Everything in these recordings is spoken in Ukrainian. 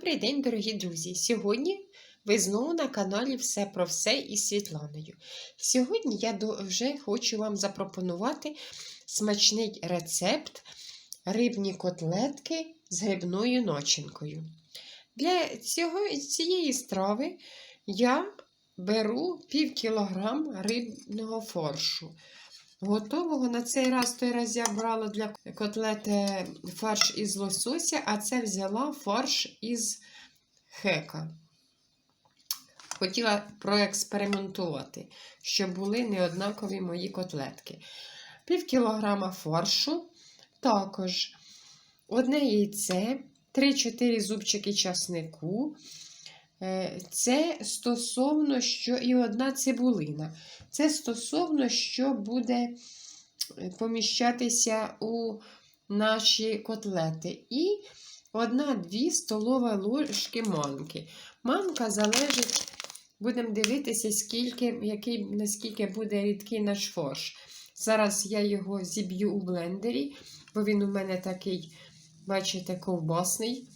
Добрий день, дорогі друзі! Сьогодні ви знову на каналі Все про все із Світланою. Сьогодні я вже хочу вам запропонувати смачний рецепт рибні котлетки з грибною начинкою. Для цього, цієї страви я беру пів кілограм рибного форшу. Готового на цей раз той раз я брала для котлети фарш із лосося, а це взяла фарш із хека. Хотіла проекспериментувати, щоб були неоднакові мої котлетки. Пів кілограма фаршу, також одне яйце, 3-4 зубчики часнику. Е, Це стосовно що і одна цибулина. Це стосовно, що буде е, поміщатися у наші котлети. І 1-2 столові ложки манки. Манка залежить, будемо дивитися, скільки, який, наскільки буде рідкий наш форш. Зараз я його зіб'ю у блендері, бо він у мене такий, бачите, ковбасний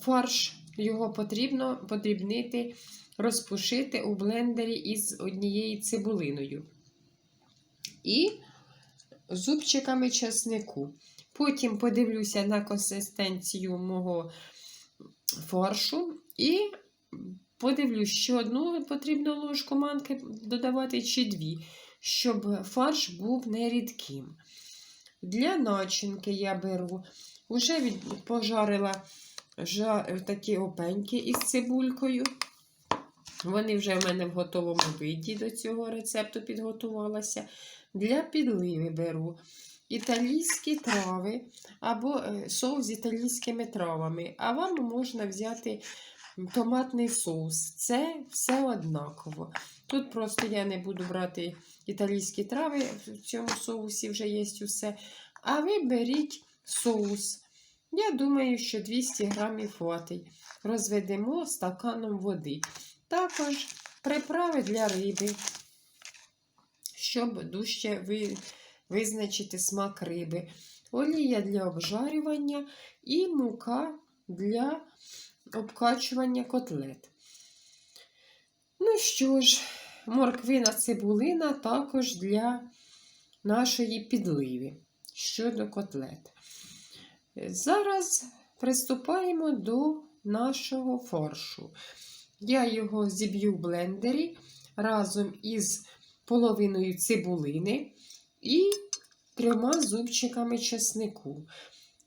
фарш. Його потрібно подрібнити, розпушити у блендері із однією цибулиною. І зубчиками чеснику. Потім подивлюся на консистенцію мого фаршу і подивлюсь, що одну потрібно ложку манки додавати, чи дві, щоб фарш був не рідким. Для начинки я беру, вже пожарила жа, такі опеньки із цибулькою. Вони вже в мене в готовому виді до цього рецепту підготувалася. Для підливи беру італійські трави або е, соус з італійськими травами. А вам можна взяти томатний соус. Це все однаково. Тут просто я не буду брати італійські трави, в цьому соусі вже є усе. А ви беріть соус. Я думаю, що 200 грамів хватить. Розведемо стаканом води. Також приправи для риби, щоб дужче визначити смак риби. Олія для обжарювання і мука для обкачування котлет. Ну що ж, морквина цибулина також для нашої підливи щодо котлет. Зараз приступаємо до нашого фаршу. Я його зіб'ю в блендері разом із половиною цибулини і трьома зубчиками чеснику.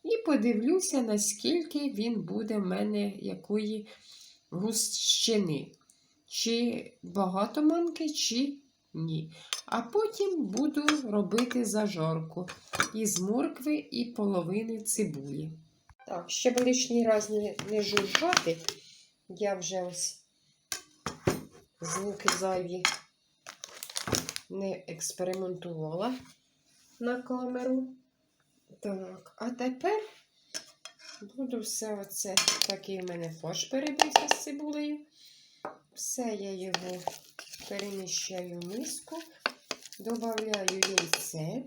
І подивлюся, наскільки він буде в мене якої гущини. Чи багато манки, чи ні. А потім буду робити зажарку із моркви і половини цибулі. Так, щоб лишній раз не, не жужжати, я вже ось звуки зайві не експериментувала на камеру. Так, а тепер буду все оце, такий у мене фарш перебився з цибулею. Все я його переміщаю в миску, додаю яйце.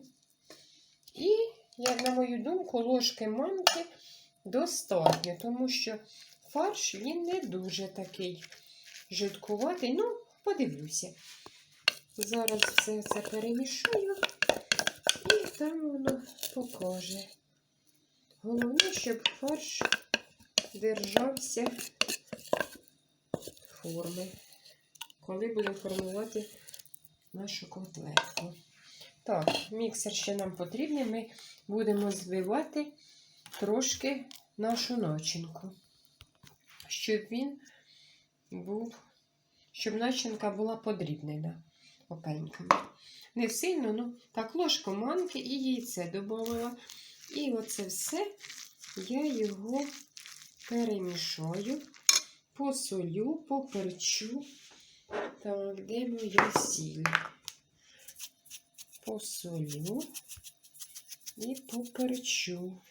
І, як на мою думку, ложки манки достатньо, тому що фарш він не дуже такий жидкуватий. Ну, подивлюся. Зараз все це перемішаю і там воно покаже. Головне, щоб фарш держався форми, коли будемо формувати нашу котлетку. Так, міксер ще нам потрібний. Ми будемо збивати трошки нашу начинку, щоб він був, щоб начинка була подрібнена опеньками. Не сильно, ну так, ложку манки і яйце додала. І оце все я його перемішаю, посолю, поперчу. Так, де моя сіль? Посолю і поперчу.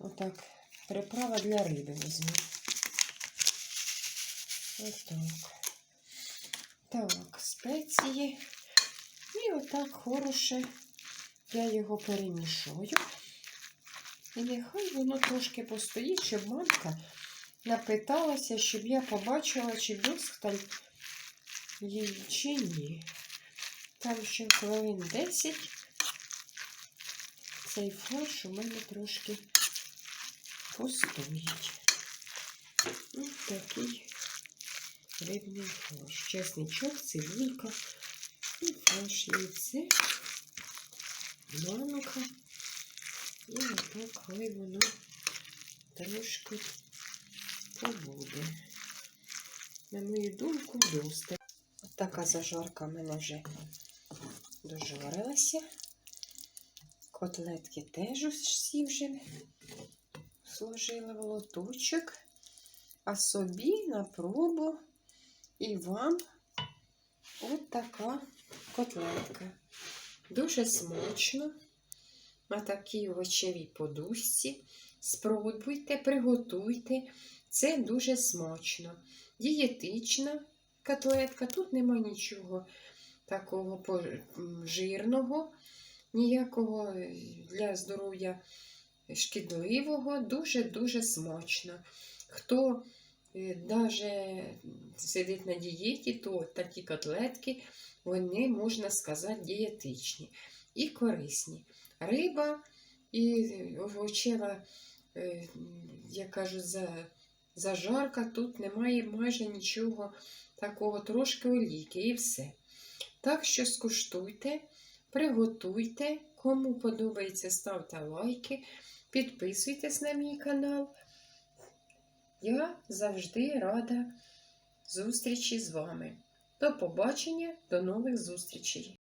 Отак, приправа для риби візьму. Отак. Так, спеції. І отак хороше я його перемішую. І нехай воно трошки постоїть, щоб манка напиталася, щоб я побачила, чи досталь їй, чи ні. Там ще хвилин 10 цей фарш у мене трошки постоїть. Ось такий рибний фарш. Чесничок, цибулька, і фарш яйце, манка. І отак хай воно трошки побуде. На мою думку, достатньо. Така зажарка в мене вже дожарилася. Котлетки теж всі вже сложила в лоточок. А собі на пробу і вам от така котлетка. Дуже смачно. На такій овочевій подушці. Спробуйте, приготуйте. Це дуже смачно. Дієтична котлетка. Тут нема нічого такого жирного, ніякого е, для здоров'я шкідливого. Дуже-дуже смачно. Хто навіть сидить на дієті, то такі котлетки, вони, можна сказати, дієтичні і корисні. Риба і овочева, е, як кажуть, за, зажарка, тут немає майже нічого такого, трошки олійки і все. Так що скуштуйте, приготуйте. Кому подобається, ставте лайки, підписуйтесь на мій канал. Я завжди рада зустрічі з вами. До побачення, до нових зустрічей!